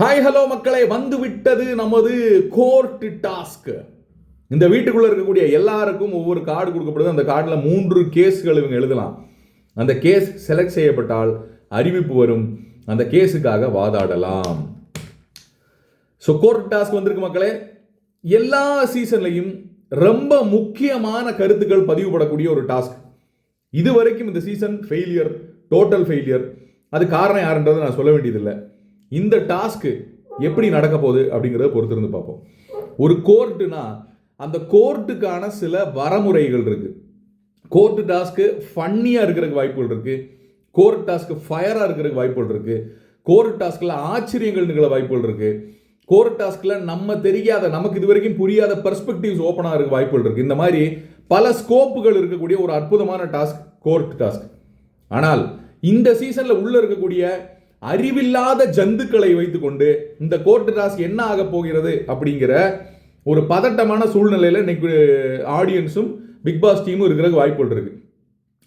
Hi hello மக்களை. வந்து விட்டது நமது கோர்ட் டாஸ்க் இந்த வீட்டுக்குள்ளே இருக்கக்கூடிய எல்லாருக்கும் ஒவ்வொரு கார்டு கொடுக்கப்படுது. அந்த கார்டில் மூன்று கேஸ்கள் இவங்க எழுதலாம். அந்த கேஸ் செலக்ட் செய்யப்பட்டால் அறிவிப்பு வரும். அந்த கேஸுக்காக வாதாடலாம். ஸோ கோர்ட் டாஸ்க் வந்திருக்கு மக்களே. எல்லா சீசன்லையும் ரொம்ப முக்கியமான கருத்துக்கள் பதிவுபடக்கூடிய ஒரு டாஸ்க் இது வரைக்கும் இந்த சீசன் ஃபெயிலியர் டோட்டல் ஃபெயிலியர் அது காரணம் யாருன்றதை நான் சொல்ல வேண்டியதில்லை. இந்த டாஸ்க்கு எப்படி நடக்க போகுது அப்படிங்கிறத பொறுத்திருந்து பார்ப்போம். ஒரு கோர்ட்டுனா அந்த கோர்ட்டுக்கான சில வரமுறைகள் இருக்குது கோர்ட்டு டாஸ்க்கு ஃபன்னியாக இருக்கிறதுக்கு வாய்ப்புகள் இருக்குது கோர்ட் டாஸ்க்கு ஃபயராக இருக்கிறதுக்கு வாய்ப்புகள் இருக்குது கோர்ட் டாஸ்கில் ஆச்சரியங்கள் நிகழ வாய்ப்புகள் இருக்குது கோர்ட் டாஸ்கில் நம்ம தெரியாத நமக்கு இது வரைக்கும் புரியாத பர்ஸ்பெக்டிவ்ஸ் ஓப்பனாக இருக்க வாய்ப்புகள் இருக்குது இந்த மாதிரி பல ஸ்கோப்புகள் இருக்கக்கூடிய ஒரு அற்புதமான டாஸ்க் கோர்ட் டாஸ்க். ஆனால் இந்த சீசனில் உள்ளே இருக்கக்கூடிய அறிவில்லாத ஜந்துக்களை வைத்துக்கொண்டு இந்த கோர்ட் டாஸ்க் என்ன ஆக போகிறது அப்படிங்கிற ஒரு பதட்டமான சூழ்நிலையில் இன்னைக்கு ஆடியன்ஸும் பிக் பாஸ் டீமும் இருக்கிறதுக்கு வாய்ப்புகள் இருக்கு.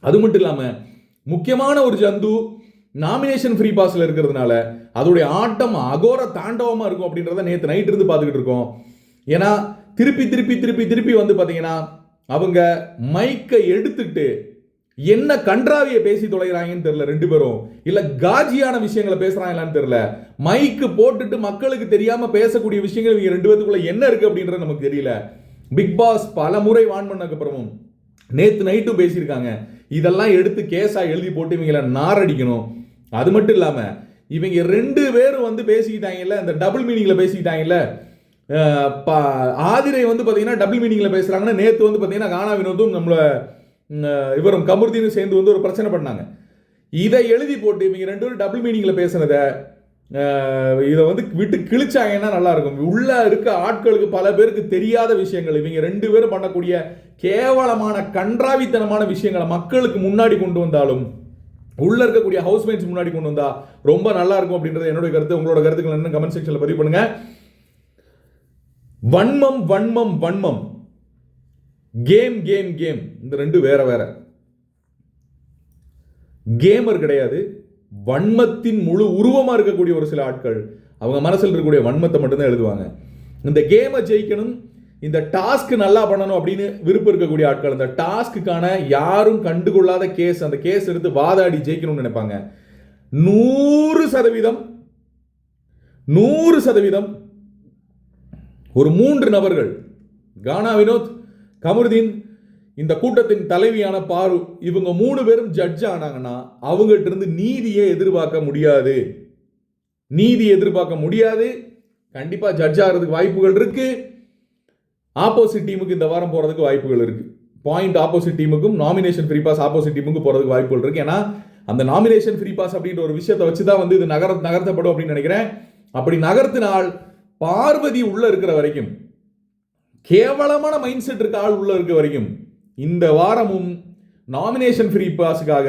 அது மட்டும் இல்லாமல் முக்கியமான ஒரு ஜந்து நாமினேஷன் ஃப்ரீ பாஸில் இருக்கிறதுனால அதோடைய ஆட்டம் அகோர தாண்டவமாக இருக்கும் அப்படின்றத நேற்று நைட் இருந்து பார்த்துக்கிட்டு இருக்கோம். ஏன்னா திருப்பி திருப்பி திருப்பி திருப்பி வந்து பார்த்தீங்கன்னா அவங்க மைக்கை எடுத்துட்டு என்ன கன்றாவிய பேசி தொலைகிறாங்கன்னு தெரியல ரெண்டு பேரும். இல்ல காஜியான விஷயங்களை பேசுறாங்களான்னு தெரியல. மைக்கு போட்டுட்டு மக்களுக்கு தெரியாம பேசக்கூடிய விஷயங்கள் இவங்க ரெண்டு பேத்துக்குள்ள என்ன இருக்கு அப்படின்றது நமக்கு தெரியல. பிக் பாஸ் பல முறை வான் பண்ணதுக்கு அப்புறமும் நேத்து நைட்டும் பேசியிருக்காங்க. இதெல்லாம் எடுத்து கேஸா எழுதி போட்டு இவங்களை நாரடிக்கணும் அது மட்டும் இல்லாம இவங்க ரெண்டு பேரும் வந்து பேசிக்கிட்டாங்கல்ல இந்த டபுள் மீனிங்ல பேசிக்கிட்டாங்கல்ல ப- ஆதிரை வந்து பாத்தீங்கன்னா டபுள் மீனிங்ல பேசுறாங்கன்னா நேத்து வந்து பாத்தீங்கன்னா கானா வினோதும் நம்மள இவரும் கமருதீனும் சேர்ந்து வந்து ஒரு பிரச்சனை பண்ணாங்க. இதை எழுதி போட்டு இவங்க ரெண்டு பேரும் டபுள் மீனிங்கில் பேசுனதை இதை வந்து விட்டு கிழிச்சாங்கன்னா நல்லா இருக்கும்? இருக்க ஆட்களுக்கு பல பேருக்கு தெரியாத விஷயங்கள். இவங்க ரெண்டு பேரும் பண்ணக்கூடிய கேவலமான கன்றாவித்தனமான விஷயங்களை மக்களுக்கு முன்னாடி கொண்டு வந்தாலும் உள்ளே இருக்கக்கூடிய ஹவுஸ்மேட்ஸ் முன்னாடி கொண்டு வந்தா ரொம்ப நல்லா இருக்கும் அப்படின்றது என்னுடைய கருத்து. உங்களோட கருத்துக்கள் என்ன கமெண்ட் செக்ஷனில் பதிவு பண்ணுங்கள் வன்மம் வன்மம் வன்மம். கேம் கேம் கேம் இந்த ரெண்டு வேற வேற. கேமர் கிடையாது. வன்மத்தின் முழு உருவமாக இருக்கக்கூடிய ஒரு சில ஆட்கள் அவங்க மனசில் இருக்கக்கூடிய வன்மத்தை மட்டும்தான் எழுதுவாங்க. இந்த கேமை ஜெயிக்கணும் இந்த டாஸ்க் நல்லா பண்ணணும் அப்படின்னு விருப்பம் இருக்கக்கூடிய ஆட்கள் அந்த டாஸ்க்குக்கான யாரும் கண்டுகொள்ளாத கேஸ் அந்த கேஸ் எடுத்து வாதாடி ஜெயிக்கணும்னு நினைப்பாங்க. நூறு சதவீதம் நூறு சதவீதம் ஒரு மூன்று நபர்கள் கானா வினோத் கமருதீன் இந்த கூட்டத்தின் தலைவியான பாரு இவங்க மூணு பேரும் ஜட்ஜ் ஆனாங்கன்னா அவங்ககிட்ட இருந்து நீதியை எதிர்பார்க்க முடியாது. நீதி எதிர்பார்க்க முடியாது. கண்டிப்பாக ஜட்ஜ் ஆகிறதுக்கு வாய்ப்புகள் இருக்கு. ஆப்போசிட் டீமுக்கு இந்த வாரம் போகிறதுக்கு வாய்ப்புகள் இருக்கு. பாயிண்ட் ஆப்போசிட் டீமுக்கும் நாமினேஷன் ஃப்ரீ பாஸ் ஆப்போசிட் டீமுக்கு போகிறதுக்கு வாய்ப்புகள் இருக்கு. ஏன்னா அந்த நாமினேஷன் ஃப்ரீ பாஸ் அப்படின்ற ஒரு விஷயத்தை வச்சு தான் வந்து இது நகர நகர்த்தப்படும் அப்படின்னு நினைக்கிறேன். அப்படி நகர்த்தினால் பார்வதி உள்ள இருக்கிற வரைக்கும் கேவலமான மைண்ட் செட் இருக்க ஆள் உள்ள இருக்க வரைக்கும் இந்த வாரமும் நாமினேஷன் ஃப்ரீ பாஸுக்காக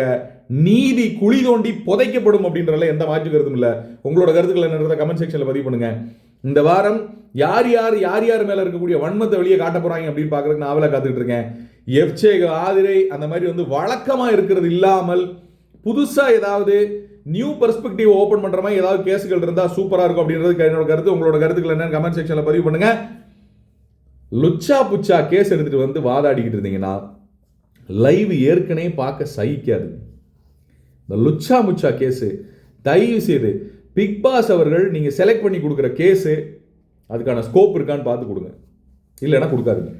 நீதி குழி தோண்டி புதைக்கப்படும் அப்படின்றதுல எந்த மாற்று கருத்தும் இல்லை. உங்களோட கருத்துக்கள் என்னன்றத கமெண்ட் செக்ஷனில் பதிவு பண்ணுங்க. இந்த வாரம் யார் யார் யார் யார் மேலே இருக்கக்கூடிய வன்மத்தை வெளியே காட்ட போறாங்க அப்படின்னு பார்க்கறதுக்கு நான் ஆவலா காத்துக்கிட்டு இருக்கேன். எஃப்சேக ஆதிரை அந்த மாதிரி வந்து வழக்கமாக இருக்கிறது இல்லாமல் புதுசாக ஏதாவது நியூ பெர்ஸ்பெக்டிவ் ஓப்பன் பண்ணுற மாதிரி ஏதாவது கேஸுகள் இருந்தால் சூப்பராக இருக்கும் அப்படின்றது என்னோட கருத்து. உங்களோட கருத்துக்கள் என்னன்னு கமெண்ட் செக்ஷனில் பதிவு பண்ணுங்கள் லுச்சா புச்சா கேஸ் எடுத்துகிட்டு வந்து வாதாடிக்கிட்டு இருந்தீங்கன்னா லைவ் ஏற்கனவே பார்க்க சகிக்காது. இந்த லுச்சா முச்சா கேஸு தயவு செய்து பிக் பாஸ் அவர்கள் நீங்கள் செலக்ட் பண்ணி கொடுக்குற கேஸு அதுக்கான ஸ்கோப் இருக்கான்னு பார்த்து கொடுங்க. இல்லைன்னா கொடுக்காதுங்க.